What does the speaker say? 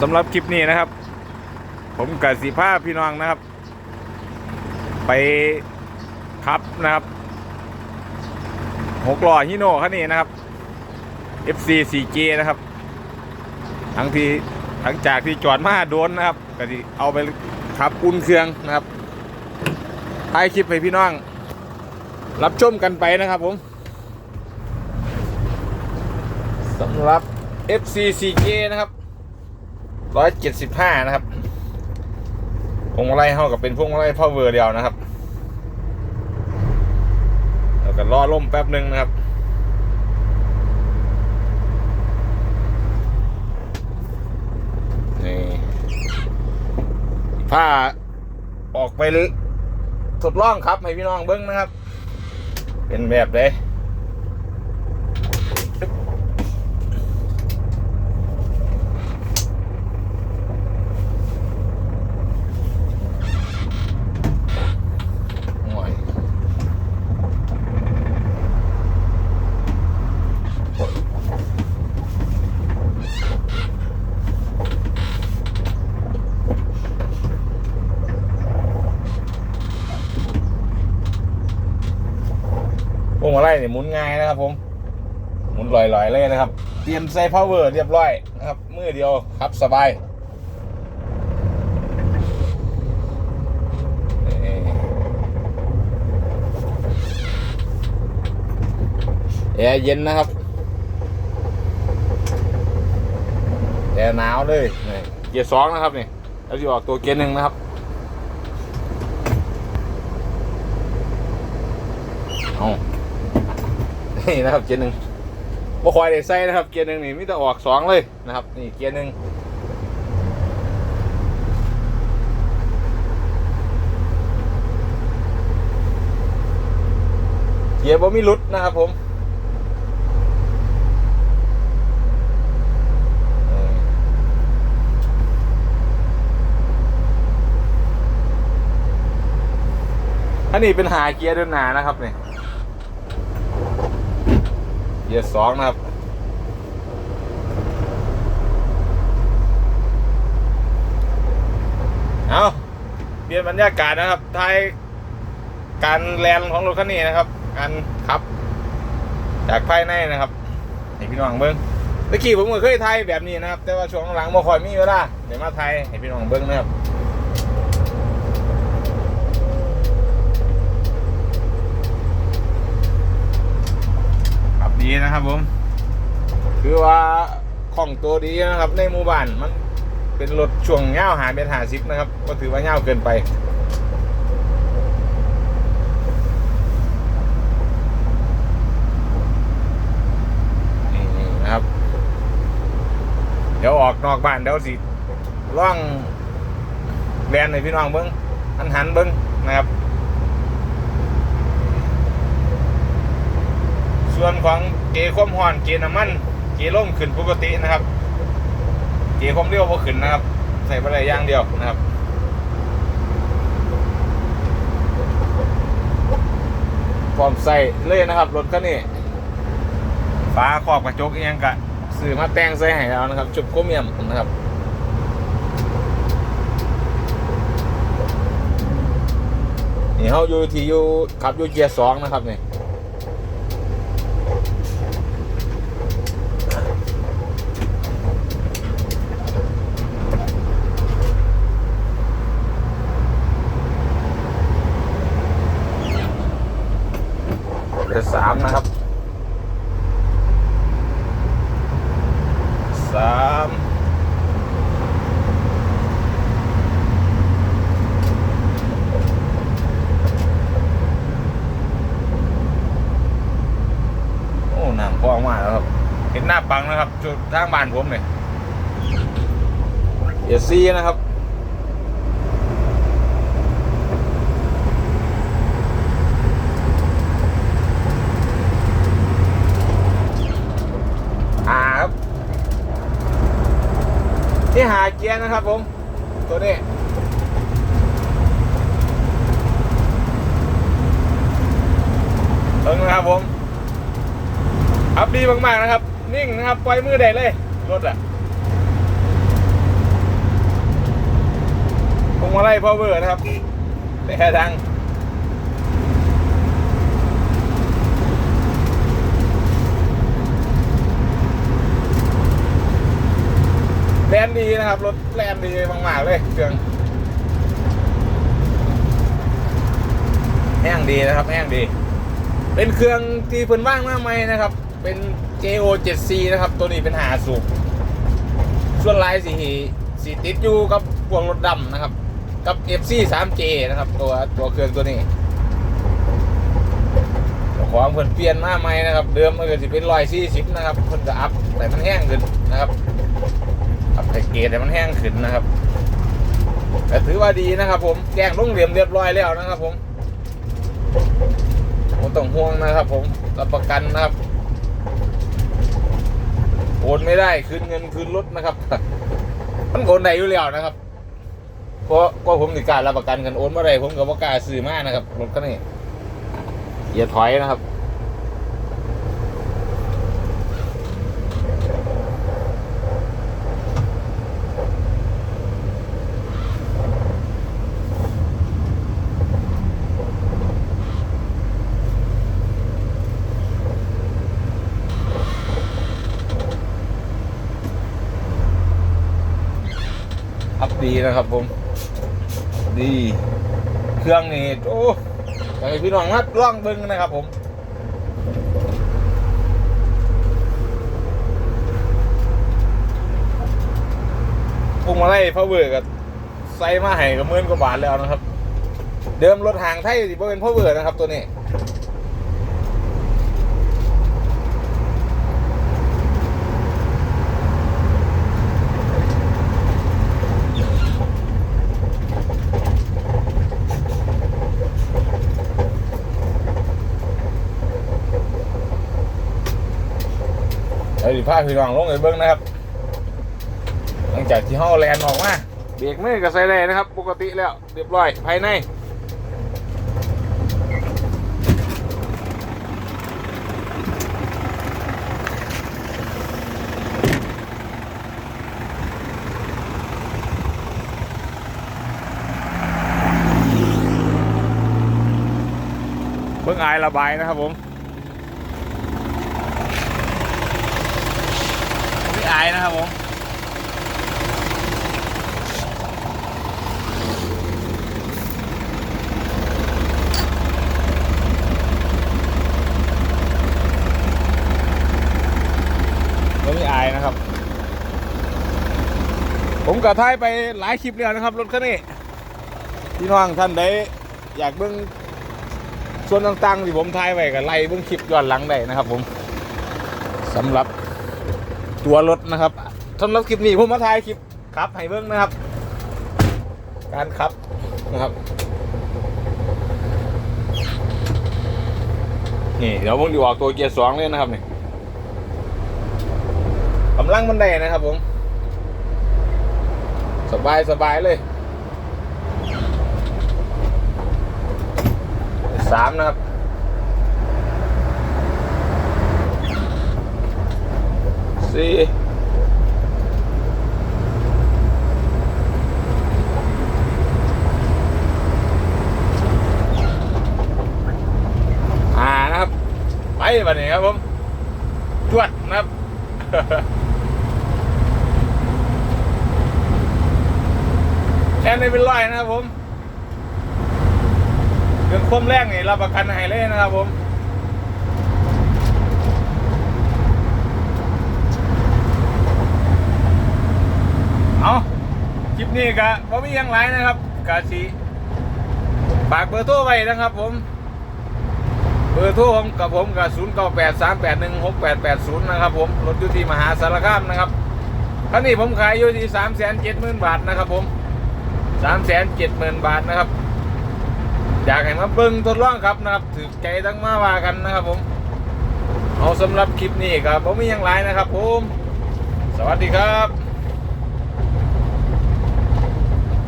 สำหรับคลิปนี้นะครับ ผมกับสีผ้าพี่น้องนะครับ ไปขับนะครับหกล้อฮิโน่คันนี้นะครับ FC 4G นะครับ ทั้งที่ทั้งจากที่จอดมาโดนนะครับก็ที่เอาไปขับอุ่นเครื่องนะครับท้ายคลิปให้พี่น้อง รับชมกันไปนะครับผมสำหรับ FC CK นะครับ 175นะครับพวงมาลัยเท่ากับเป็นพวงมาลัยพ่อเวอร์เดียวนะครับแล้วก็รอล่มแป๊บหนึ่งนะครับนี่ผ้าออกไปเลยทดลองครับให้พี่น้องเบิ้งนะครับ เป็นแบบเด้โอ้ยพวงมาลัย เนี่ยหมุนง่ายนะครับ ผม หมุนลอยๆเลยนะครับเปลี่ยนใส่พาวเวอร์เรียบร้อยนะครับมือเดียวครับสบายแอร์เย็นนะครับแอร์หนาวเลยเกียร์สองนะครับนี่แล้วจะออกตัวเกียร์หนึ่งนะครับเอา นี่นะครับเกียร์หนึ่งบ่คอยได้ใส่นะครับ เกียร์หนึ่งนี่มิแต่ออกสองเลยนะครับ นี่เกียร์หนึ่งเกียร์บ่มีหลุดนะครับผมอันนี้เป็นหาเกียร์เดินหนานะครับเนี่ย ร์สองนะครับเอาเปลี่ยนบรรยากาศนะครับไทยการแลนของรถคันนี้นะครับ การขับ จากภายในนะครับให้พี่น้องเบิ้งเมื่อกี้ผมก็เคยไทยแบบนี้นะครับ แต่ว่าช่วงหลังบ่ค่อยมีเวลาเดี๋ยวมาไทยให้พี่น้องเบิ้งนะครับ ขับดี นะครับผม คือว่าของตัวดีนะครับ ในหมู่บ้านมันเป็นรถช่วงเงาวหาเมตรหาซิปนะครับ ก็ถือว่าเงาวเกินไปนี่นะครับ เดี๋ยวออกนอกบ้านเดี๋ยวสิล่องแบนให้พี่น้องเบิ้งอันหันเบิ้งนะครับ ส่วนของเกความห่อนเกน้ำมันเกล่มขึ้นปกตินะครับ เกความเร็วบ่ขึ้นนะครับ ใส่ไปได้อย่างเดียวนะครับพร้อมใส่เลยนะครับรถคันนี้ฟ้าขอบกระจกเอียงกะสื่อมาแต่งใส่ให้แล้วนะครับ จุดโครเมียมนะครับนี่เขาอยู่ที่อยู่ขับอยู่เกียร์สองนะครับนี่ เดี๋ยวสามนะครับสามโอ้น้ำพองมากแล้วครับ เห็นหน้าปังนะครับ จุดทางบ้านผมเนี่ยเดี๋ยวซีนะครับหาครับที่หาเกียร์นะครับผม ตัวนี้เอิงนะครับผมขับดีมาก ๆ นะครับ นิ่งนะครับปล่อยมือได้เลยรถอะมาไล่พาวเวอร์นะครับแต่ดังแลนดีนะครับ รถแลนดีมากๆเลยเครื่องแห้งดีนะครับแห้งดี เป็นเครื่องที่เพิ่นว่างมากไหมนะครับ เป็น JO 7C นะครับ ตัวนี้เป็นหาสูบส่วนลายสีสีติดอยู่กับพวงรถดำนะครับ กับ FC 3J นะครับ ตัวตัวเครื่องตัวนี้ของเพิ่นเปลี่ยนมาใหม่นะครับ เดิมมันก็สิเป็นร้อยสี่สิบนะครับเพิ่นจะอัพแต่มันแห้งขึ้นนะครับอัพแต่เกรดให้มันแห้งขึ้นนะครับแต่ถือว่าดีนะครับ ผมแกงลุ่งเหลี่ยมเรียบร้อยแล้วนะครับ ผมผมต้องห่วงนะครับ ผมรับประกันนะครับ โอนไม่ได้คืนเงินคืนรถนะครับมันโอนได้อยู่แล้วนะครับเพราะก็ผมติดการรับประกันกันโอนเมื่อไรผมกับว่ากล้าซื้อมากนะครับรถคันนี้อย่าถอยนะครับ ดีนะครับผม ดี เครื่องนี่โอ้อยากให้พี่น้องมาลองเบิ้งนะครับผมพวงมาลัยพาวเวอร์กับไซมาให้กับเมื่อนกว่าบาทแล้วนะครับ เดิมรถหางไทยสิบ่เป็นพาวเวอร์นะครับตัวนี้ เดี๋ยวดิพาพี่น้องลงไปเบิ้งนะครับ หลังจากที่ห้อแลนออกมาเบรกมือกับไซเร์นะครับ ปกติแล้วเรียบร้อยภายในเบิ้งอายระบายนะครับผม ไอายนะครับผมไม่อนะครับ ผมกับท้ายไปหลายคลิปแล้วนะครับรถคันนี้พี่น้องท่านใดอยากเบิ่งส่วนต่างๆที่ผมถ่ายไว้ก็ไล่เบิ่งคลิปย้อนหลังได้นะครับผมสำหรับ ตัวรถนะครับสำหรับคลิปนี้ผมมาถ่ายคลิปขับให้เบิ้งนะครับ การขับนะครับนี่เดี๋ยวผมดีออกตัวเกียร์สองเลยนะครับนี่กำลังมันได้นะครับผม สบายสบายเลยสามนะครับ สี่อ่านะครับ ไปบันนี้ครับผมจวดนะครับแค่นี้เป็นไรนะครับผมเรื่องความแรงนี่รับประกันให้เลยนะครับผม เอาคลิป นี้ก็บ่มียังไรนะครับกาสีฝากเบอร์โทรไว้นะครับ ผม เบอร์โทรผมกับผมกับ0 9 8 3 8 1 6 8 8 0นะครับ ผมรถอยู่ที่มหาสารคามนะครับคันนี้ผมขายอยู่ที่3 7 0 0 0 0บาทนะครับ ผม3 7 0 0 0 0บาทนะครับอยากให้มาเบิ้งทดลองครับนะครับถือใจตั้งมาว่ากันนะครับผมเอาสำหรับคลิปนี้ครับผมมีหยังไรนะครับ ผม สวัสดีครับ